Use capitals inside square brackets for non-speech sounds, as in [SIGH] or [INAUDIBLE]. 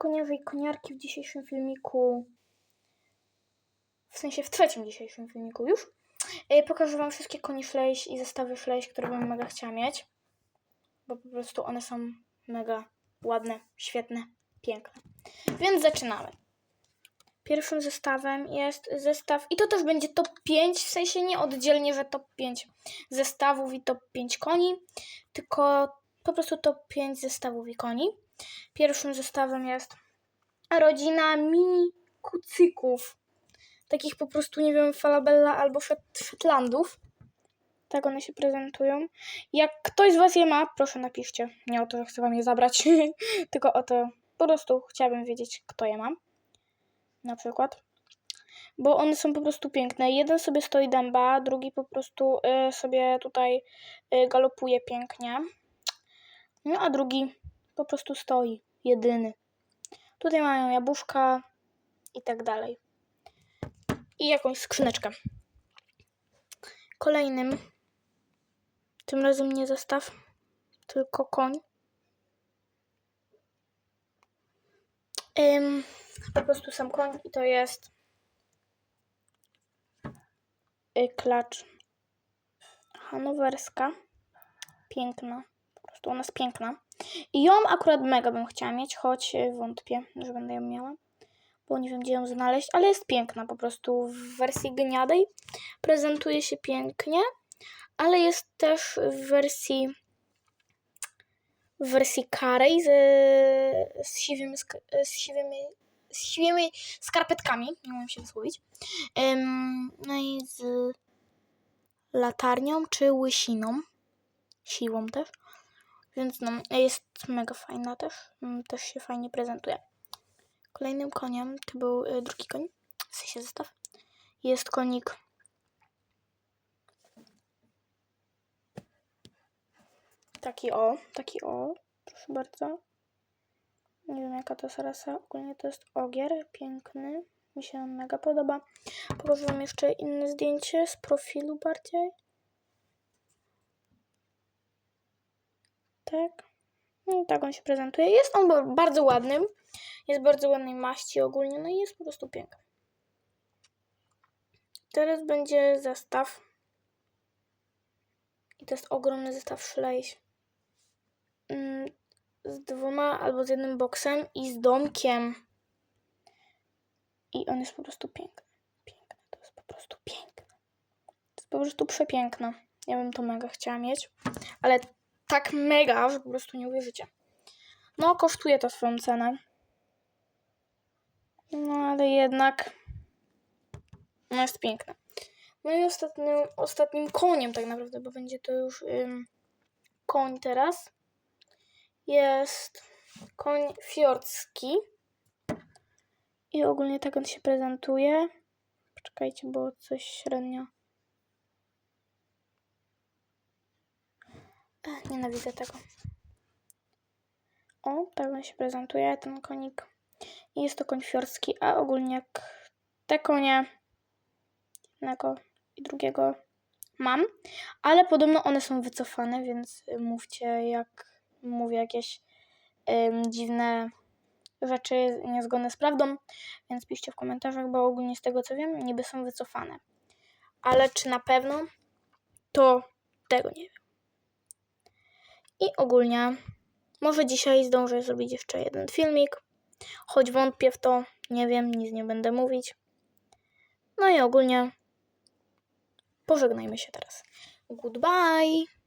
koniarze i koniarki w dzisiejszym filmiku. W sensie w trzecim dzisiejszym filmiku już. Yy, pokażę Wam wszystkie konie szlejś i zestawy szlejś, które bym mega chciała mieć. Bo po prostu one są mega ładne, świetne, piękne. Więc zaczynamy. Pierwszym zestawem jest zestaw, i to też będzie top 5, w sensie nie oddzielnie, że top 5 zestawów i top 5 koni, tylko po prostu top 5 zestawów i koni. Pierwszym zestawem jest rodzina mini kucyków. Takich po prostu, nie wiem, falabella albo Shet- Shetlandów. Tak one się prezentują. Jak ktoś z Was je ma, proszę napiszcie. Nie o to, że chcę Wam je zabrać, [LAUGHS] tylko o to, po prostu chciałabym wiedzieć, kto je ma. Na przykład. Bo one są po prostu piękne. Jeden sobie stoi dęba, drugi po prostu y, sobie tutaj y, galopuje pięknie. No a drugi po prostu stoi, jedyny. Tutaj mają jabłuszka i tak dalej. I jakąś skrzyneczkę. Kolejnym, tym razem nie zestaw, tylko koń. Ym, po prostu sam koń i to jest y, klacz hanowerska. Piękna. Prostu ona jest piękna. I ją akurat mega bym chciała mieć, choć y, wątpię, że będę ją miała. Bo nie wiem, gdzie ją znaleźć, ale jest piękna po prostu w wersji gniadej. Prezentuje się pięknie, ale jest też w wersji w wersji karej z, z, siwymi, z, siwymi, z siwymi skarpetkami, nie umiem się wysłowić. Ym, no i z latarnią czy łysiną, siłą też. Więc no, jest mega fajna też, mm, też się fajnie prezentuje. Kolejnym koniem, to był y, drugi koń, w sensie zestaw, jest konik Taki o, taki o, proszę bardzo. Nie wiem jaka to jest rasa, ogólnie to jest ogier, piękny. Mi się on mega podoba. Pokażę wam jeszcze inne zdjęcie z profilu bardziej. Tak. No, tak on się prezentuje. Jest on ba- bardzo ładnym. Jest bardzo ładnej maści ogólnie, no i jest po prostu piękny. Teraz będzie zestaw. I to jest ogromny zestaw szlejś mm, z dwoma albo z jednym boksem i z domkiem. I on jest po prostu piękny. Piękny, to jest po prostu piękne. To jest po prostu przepiękne. Ja bym to mega chciała mieć, ale tak mega, że po prostu nie uwierzycie. No, kosztuje to swoją cenę. No, ale jednak no jest piękne. No i ostatnim, ostatnim koniem tak naprawdę, bo będzie to już ym, koń teraz jest koń fiordzki. I ogólnie tak on się prezentuje. Poczekajcie, bo coś średnio. Ech, nienawidzę tego. O, on się prezentuje, ten konik. Jest to koń fiordzki, a ogólnie te konie jednego i drugiego mam, ale podobno one są wycofane, więc mówcie jak mówię jakieś ym, dziwne rzeczy niezgodne z prawdą, więc piszcie w komentarzach, bo ogólnie z tego co wiem, niby są wycofane. Ale czy na pewno, to tego nie wiem. I ogólnie może dzisiaj zdążę zrobić jeszcze jeden filmik, choć wątpię w to, nie wiem, nic nie będę mówić. No i ogólnie pożegnajmy się teraz. Goodbye!